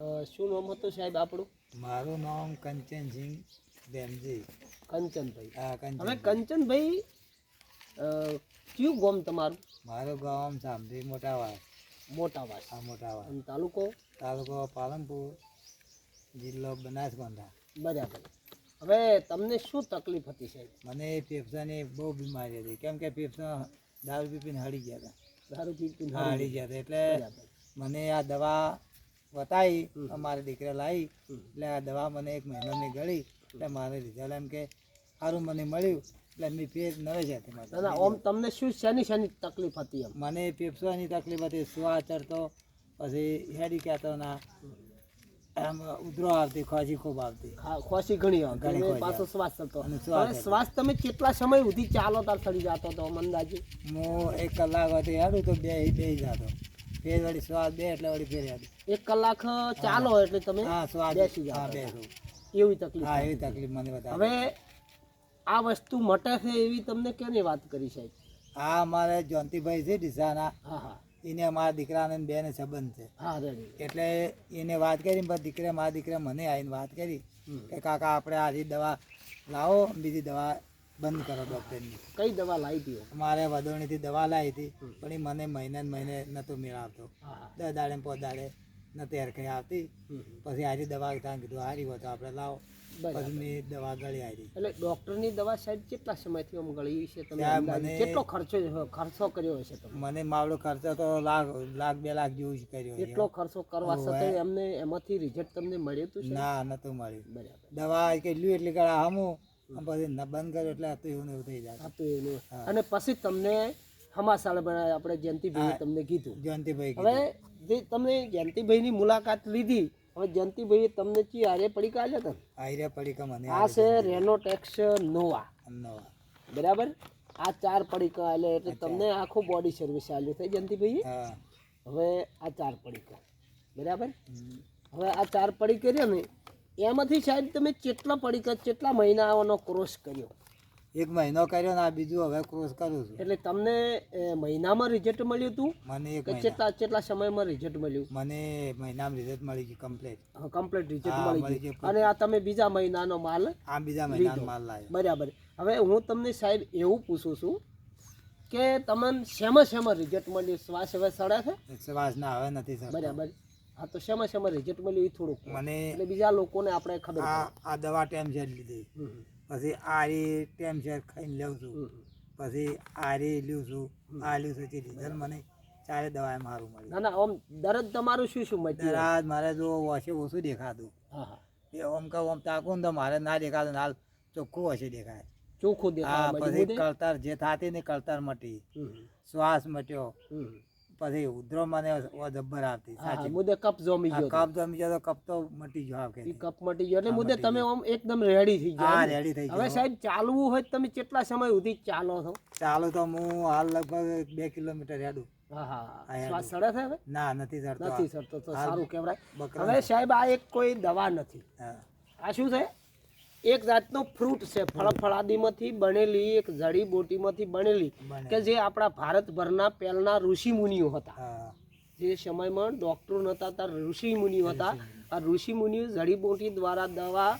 શું નામ હતું સાહેબ આપણું? મારું નામ કંચનસિંહ બેમજી કંચનભાઈ. હા હવે કંચન કંચનભાઈ કયું ગામ તમારું? મારું ગામ સાંભળી મોટાવાસ મોટાવાસ હા મોટાવાસ અને તાલુકો? તાલુકો પાલનપુર જિલ્લો બનાસકાંઠા. બરાબર. હવે તમને શું તકલીફ હતી સાહેબ? મને ફેફસાની બહુ બીમારી હતી. કેમ કે ફેફસા દારૂ પીપીને હળી ગયા હતા. દારૂ પી પીને હળી ગયા. હતા. એટલે મને આ દવા બતાવી મારી દીકરા લાવી એટલે આ દવા મને એક મહિનાની ગળી એટલે મારે રિઝલ્ટ એમ કે સારું મને મળ્યું એટલે મેં ફેર નવે જતી ના ના ઓમ તમને શું શેની શેની તકલીફ હતી એમ? મને ફેફસાની તકલીફ હતી શ્વાસ ચડતો પછી હેડી કહેતો ના આમ ઉધરો આવતી ખોજી ખૂબ આવતી. ખા- ખોસી ઘણી ઘણી પાછો શ્વાસ થતો. શ્વાસ તમે કેટલા સમય સુધી ચાલો તાર ચડી જતો હતો મંદાજી? હું એક કલાક હતી હેડું તો બે બે જતો ફેર વળી સ્વાદ બે એટલે વળી ફેર આવી એક કલાક ચાલો એટલે તમે હા સ્વાદ બેસી જાઓ. એવી તકલીફ હા એવી તકલીફ મને બતાવી હવે આ વસ્તુ મટે છે એવી તમને કેની વાત કરી સાહેબ? આ અમારે જયંતિભાઈ છે ડીસાના. હા હા. એને અમારા દીકરાને બેને સંબંધ છે. હા એટલે એને વાત કરી પછી દીકરા મારા દીકરા મને આવીને વાત કરી કે કાકા આપણે આજે દવા લાવો બીજી દવા બંધ કરો ડૉક્ટરની કઈ દવા લાવી હતી મારે વદોણીથી દવા લાવી હતી પણ એ મને મહિને મહિને નહોતો મેળાવતો. દસ દાડે પોત દાડે નહોતી હરખાઈ આવતી. પછી આજે દવા ત્યાં કીધું હારી હોય તો આપણે લાવો. પછી મેં દવા ગળી આવી એટલે ડોક્ટરની દવા સાહેબ કેટલા સમયથી આમ ગળી છે તમે મને- કેટલો ખર્ચો ખર્ચો કર્યો હશે તમે? મને માવડો ખર્ચો તો લાખ લાખ બે લાખ જેવું જ કર્યો. એટલો ખર્ચો કરવા. છતાં એમને એમાંથી રિઝલ્ટ તમને મળ્યું હતું ના નતું મળ્યું. બરાબર. દવા કેટલી એટલી કરા હમું. પછી બંધ કર્યો એટલે હતું એવું એવું થઈ જાય. હા તો અને પછી તમને હમાસાળ બનાવ્યા આપણે જયંતિભાઈ તમને કીધું. જયંતિભાઈ હવે. જે તમે જયંતિભાઈની મુલાકાત લીધી હવે જયંતિભાઈ તમને ચી હારે પડીકા આજે હતા ને? આયરે પડીકા મને આ છે રેનોટેક્સ નોવા. નોવા. બરાબર? આ ચાર પડીકા એટલે એટલે તમને આખું બોડી સર્વિસ આલ્યું થઈ જયંતિભાઈ હવે આ ચાર પડીકા. બરાબર? હવે આ ચાર પડી કર્યા ને એમાંથી સાહેબ તમે કેટલા પડીકા કેટલા મહિનાઓનો ક્રોસ કર્યો? એક મહિનો કર્યો ને આ બીજું હવે ક્રોસ કરું છું. એટલે તમને મહિનામાં રિઝલ્ટ મળ્યું હતું મને એક કેટલા કેટલા સમયમાં રિઝલ્ટ મળ્યું? મને મહિનામાં રિઝલ્ટ મળી ગયું કમ્પ્લીટ કમ્પ્લીટ રિઝલ્ટ મળી ગયું. અને આ તમે બીજા મહિનાનો માલ આ બીજા મહિનાનો માલ લાવ્યો બરાબર. હવે હું તમને સાહેબ એવું પૂછું છું કે તમને શેમાં શેમાં રિઝલ્ટ મળ્યું? શ્વાસ હવે સડે છે? શ્વાસ ના હવે નથી બરાબર. હા તો શેમાં શેમાં રિઝલ્ટ મળ્યું એ થોડુંક મને એટલે બીજા લોકોને આપણે ખબર આ આ દવા ટાઈમ છે લીધી. પછી આ રી ટાઈમ છે ખાઈને લઉં છું. પછી આ રે લ્યું છું આ લ્યું છું તે રિઝલ્ટ મને ચારે દવા મારું મળ્યું. ના ના આમ દરદ તમારું શું શું મળ્યું દરદ મારે જો વોશે ઓછું દેખાતું. હા હા. એ ઓમ કહું ઓમ તાકું ને તો મારે ના દેખાતું હાલ ચોખ્ખું હશે દેખાય. ચોખ્ખું દેખાય પછી કળતર જે થાતી ને કળતર મટી. શ્વાસ મટ્યો. પછી ઉધરો મને જબ્બર આવતી સાચી મુદે કપ જોમી ગયો કપ જમી ગયો તો કપ તો મટી ગયો આખે કે કપ મટી ગયો એટલે મુદે તમે આમ એકદમ રેડી થઈ હા રેડી થઈ હવે સાહેબ ચાલવું હોય તમે કેટલા સમય સુધી ચાલો છો? ચાલો તો હું હાલ લગભગ બે કિલોમીટર હેડું. હા હા હા, સડે છે હવે? ના નથી ચડતો નથી સરતો તો સારું કહેવાય. હવે સાહેબ આ એક કોઈ દવા નથી. આ શું છે? એક જાતનો ફ્રૂટ છે ફળ ફળાદીમાંથી બનેલી એક જડીબોટીમાંથી બનેલી કે જે આપણા ભારતભરના પહેલના ઋષિ મુનિઓ હતા. જે સમયમાં ડૉક્ટરો નહોતા ત્યાં ઋષિ મુનિઓ હતા. આ ઋષિ મુનિઓ જડીબુટી દ્વારા દવા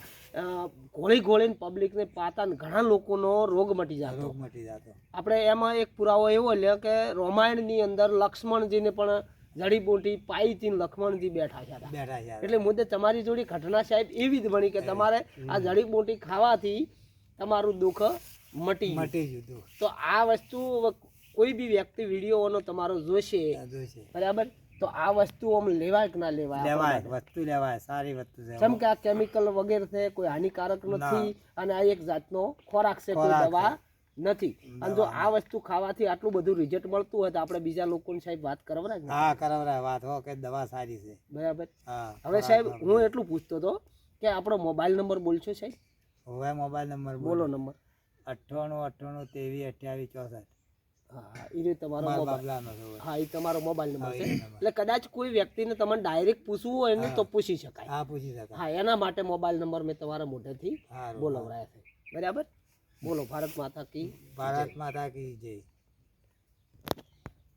ઘોળી ઘોળીને પબ્લિકને પાતા ને ઘણા લોકોનો રોગ મટી જતો. રોગ મટી જતો. આપણે એમાં એક પુરાવો એવો લે કે રામાયણની અંદર લક્ષ્મણજીને પણ જડીબુટી પાઈથી લક્ષ્મણજી બેઠા છે બેઠા છે. એટલે મુદ્દે તમારી જોડી ઘટના સાહેબ એવી જ બની કે તમારે આ જડીબુટી ખાવાથી તમારું દુઃખ મટી. મટી તો આ વસ્તુ કોઈ બી વ્યક્તિ વિડીયોનો તમારો જોશે. બરાબર? તો આ વસ્તુ આમ લેવાય કે ના લેવાય લેવાય વસ્તુ લેવાય સારી વસ્તુ છે. જેમ કે આ કેમિકલ વગેરે છે કોઈ હાનિકારક નથી અને આ એક જાતનો ખોરાક છે કોઈ દવા નથી. અને જો આ વસ્તુ ખાવાથી આટલું બધું રિઝલ્ટ મળતું હોય તો આપણે બીજા લોકોની સાહેબ વાત કરવા ને? હા કરાવરાય વાત. હો કે દવા સારી છે. બરાબર. હવે સાહેબ હું એટલું પૂછતો હતો કે આપણો મોબાઈલ નંબર બોલશો સાહેબ? હવે મોબાઈલ નંબર બોલો. નંબર. અઠ્ઠાણું અઠ્ઠાણું ત્રેવીસ અઠ્યાવીસ ચોસઠ. હા એ તમારો મોબાઈલ. હા એ તમારો મોબાઈલ નંબર છે. એટલે કદાચ કોઈ વ્યક્તિને તમને ડાયરેક્ટ પૂછવું હોય ને તો પૂછી શકાય. હા પૂછી શકાય. હા એના માટે મોબાઈલ નંબર મેં તમારા મોઢેથી બોલાવડાયા છે. બરાબર? બોલો ભારત માતા કી ભારત માતા કી જય.